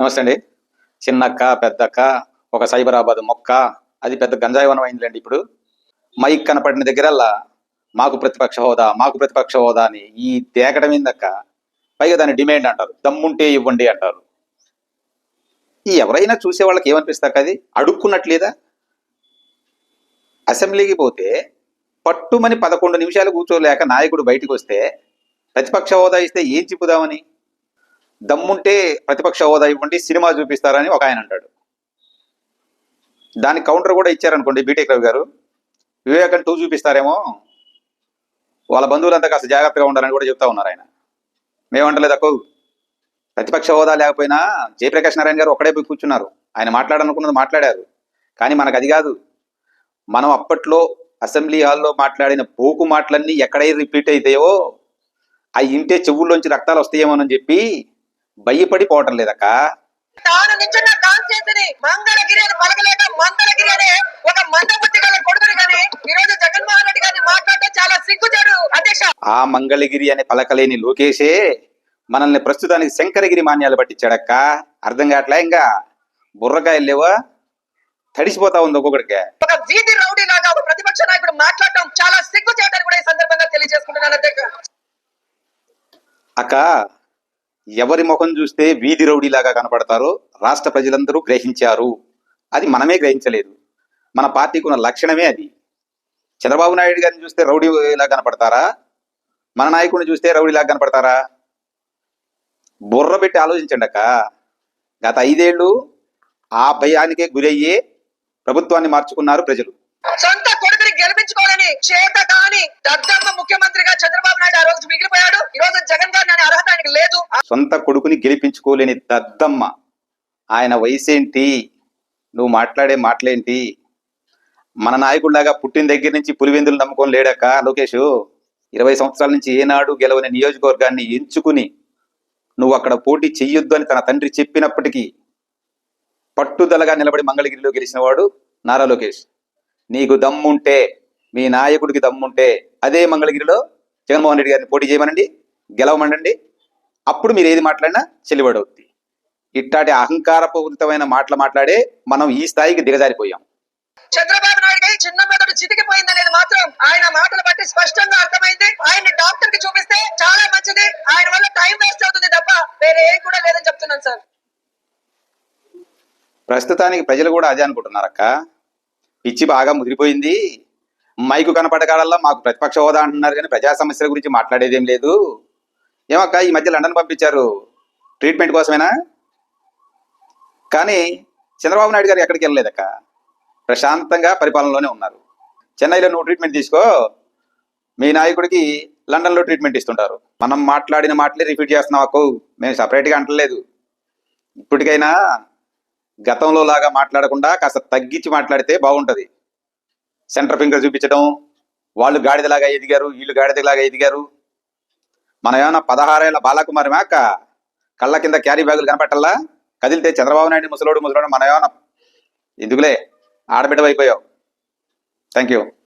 నమస్తే అండి. చిన్నక్క పెద్దక్క ఒక సైబరాబాద్ మొక్క అది పెద్ద గంజాయి వనం అయిందిలేండి ఇప్పుడు. మైక్ కనపడిన దగ్గరల్లా మాకు ప్రతిపక్ష హోదా మాకు ప్రతిపక్ష హోదా అని ఈ తేకడం ఏందక్క పైగా దాని డిమాండ్ అంటారు. దమ్ముంటే ఇవ్వండి అంటారు. ఈ ఎవరైనా చూసే వాళ్ళకి ఏమనిపిస్తాక అది? అడుక్కున్నట్లేదా? అసెంబ్లీకి పోతే పట్టుమని పదకొండు నిమిషాలు కూర్చోలేక నాయకుడు బయటకు వస్తే ప్రతిపక్ష హోదా ఇస్తే ఏం చెప్పుదామని? దమ్ముంటే ప్రతిపక్ష హోదా ఇవ్వండి సినిమా చూపిస్తారని ఒక ఆయన అంటాడు. దానికి కౌంటర్ కూడా ఇచ్చారనుకోండి బీటెక్ రవి గారు. వివేకం టూ చూపిస్తారేమో వాళ్ళ బంధువులంతా కాస్త జాగ్రత్తగా ఉండాలని కూడా చెప్తా ఉన్నారు ఆయన. మేమంటలేదు అక్కో ప్రతిపక్ష హోదా లేకపోయినా జయప్రకాష్ నారాయణ గారు ఒక్కడే పోయి కూర్చున్నారు. ఆయన మాట్లాడాలనుకున్నది మాట్లాడారు. కానీ మనకు అది కాదు. మనం అప్పట్లో అసెంబ్లీ హాల్లో మాట్లాడిన పోకు మాటలన్నీ ఎక్కడైతే రిపీట్ అవుతాయో ఆ ఇంటే చెవుల్లోంచి రక్తాలు వస్తాయేమోనని చెప్పి భయపడి పోవటం లేదక్క. తాను నించున్న కాన్స్టిట్యూన్సీని మంగళగిరి అని పలకలేక మందలగిరి అనే ఒక మందబుద్ధి గల కొడుకుని కానీ ఈ రోజు జగన్మోహన్ రెడ్డి గారిని మాట్లాడటం చాలా సిగ్గుచాడు అధ్యక్ష. ఆ మంగళగిరి అనే పలకలేని లోకేషే మనల్ని ప్రస్తుతానికి శంకరగిరి మాన్యాలు పట్టించాడక్క. అర్థం కావట్లే ఇంకా? బుర్రకాయలు లేవా తడిసిపోతా ఉంది ఒక్కొక్కడికే. ఒక వీధి రౌడీ లాగా ఒక ప్రతిపక్ష నాయకుడు మాట్లాడటం చాలా సిగ్గు చేయడానికి కూడా ఈ సందర్భంగా తెలియజేసుకుంటున్నాను అధ్యక్ష. అక్క ఎవరి ముఖం చూస్తే వీధి రౌడీలాగా కనపడతారో రాష్ట్ర ప్రజలందరూ గ్రహించారు. అది మనమే గ్రహించలేదు. మన పార్టీకి ఉన్న లక్షణమే అది. చంద్రబాబు నాయుడు గారిని చూస్తే రౌడీలా కనపడతారా? మన నాయకుడిని చూస్తే రౌడీలాగా కనపడతారా? బుర్ర పెట్టి ఆలోచించండి అక్క. గత ఐదేళ్ళు ఆ భయానికే గురయ్యే ప్రభుత్వాన్ని మార్చుకున్నారు ప్రజలు. సొంత కొడుకుని గెలిపించుకోవాలని చేత కాని దద్దమ్మ ముఖ్యమంత్రిగా చంద్రబాబు నాయుడు ఆ రోజు మిగిలిపోయాడు. ఈ రోజు జగన్ గారిని అర్హత ఆయనకి లేదు. సొంత కొడుకుని గెలిపించుకోలేని దద్దమ్మ. ఆయన వయసేంటి? నువ్వు మాట్లాడే మాటలేంటి? మన నాయకుడిలాగా పుట్టిన దగ్గర నుంచి పులివెందులు నమ్ముకొని లేడక్క లోకేష్. ఇరవై సంవత్సరాల నుంచి ఏనాడు గెలవని నియోజకవర్గాన్ని ఎంచుకుని నువ్వు అక్కడ పోటీ చెయ్యొద్దు అని తన తండ్రి చెప్పినప్పటికీ పట్టుదలగా నిలబడి మంగళగిరిలో గెలిచిన వాడు నారా లోకేష్. నీకు దమ్ముంటే మీ నాయకుడికి దమ్ముంటే అదే మంగళగిరిలో జగన్మోహన్ రెడ్డి గారిని పోటీ చేయమనండి గెలవమనండి. అప్పుడు మీరు ఏది మాట్లాడినా చెల్లుబడి అవుద్ది. ఇట్టాటి అహంకారపూరితమైన మాటలు మాట్లాడే మనం ఈ స్థాయికి దిగజారిపోయాం. చంద్రబాబు నాయుడు గారి చిన్న మెదడు చితికిపోయింది అనేది మాత్రం ఆయన మాటలు బట్టి స్పష్టంగా అర్థమైంది. ఆయన్ని డాక్టర్కి చూపిస్తే చాలా మంచిది. ఆయన వల్ల టైం వేస్ట్ అవుతుంది తప్ప వేరే ఏం కూడా లేదని చెప్తున్నాను సార్. ప్రస్తుతానికి ప్రజలు కూడా అదే అనుకుంటున్నారక్క. పిచ్చి బాగా ముదిరిపోయింది. మైకు కనపడకాడల్లా మాకు ప్రతిపక్ష హోదా అంటున్నారు కానీ ప్రజా సమస్యల గురించి మాట్లాడేదేం లేదు. ఏమక్క ఈ మధ్య లండన్ పంపించారు. ట్రీట్మెంట్ కోసమేనా? కానీ చంద్రబాబు నాయుడు గారు ఎక్కడికి వెళ్ళలేదక్క. ప్రశాంతంగా పరిపాలనలోనే ఉన్నారు. చెన్నైలో నువ్వు ట్రీట్మెంట్ తీసుకో. మీ నాయకుడికి లండన్లో ట్రీట్మెంట్ ఇస్తుంటారు. మనం మాట్లాడిన మాటలే రిపీట్ చేస్తున్నాం అక్కో. మేము సపరేట్గా అంటలేదు. ఇప్పటికైనా గతంలో లాగా మాట్లాడకుండా కాస్త తగ్గించి మాట్లాడితే బాగుంటుంది. సెంటర్ ఫింగర్ చూపించడం వాళ్ళు గాడిదలాగా ఎదిగారు వీళ్ళు గాడిదలాగా ఎదిగారు. మనం ఏమైనా పదహారేళ్ళ బాలకుమారి మేక కళ్ళ కింద క్యారీ బ్యాగులు కనపెట్టాలా కదిలితే చంద్రబాబు నాయుడు ముసలోడు ముసలోడు మనం ఏమైనా ఎందుకులే? ఆడబిడ్డ అయిపోయావు థ్యాంక్ యూ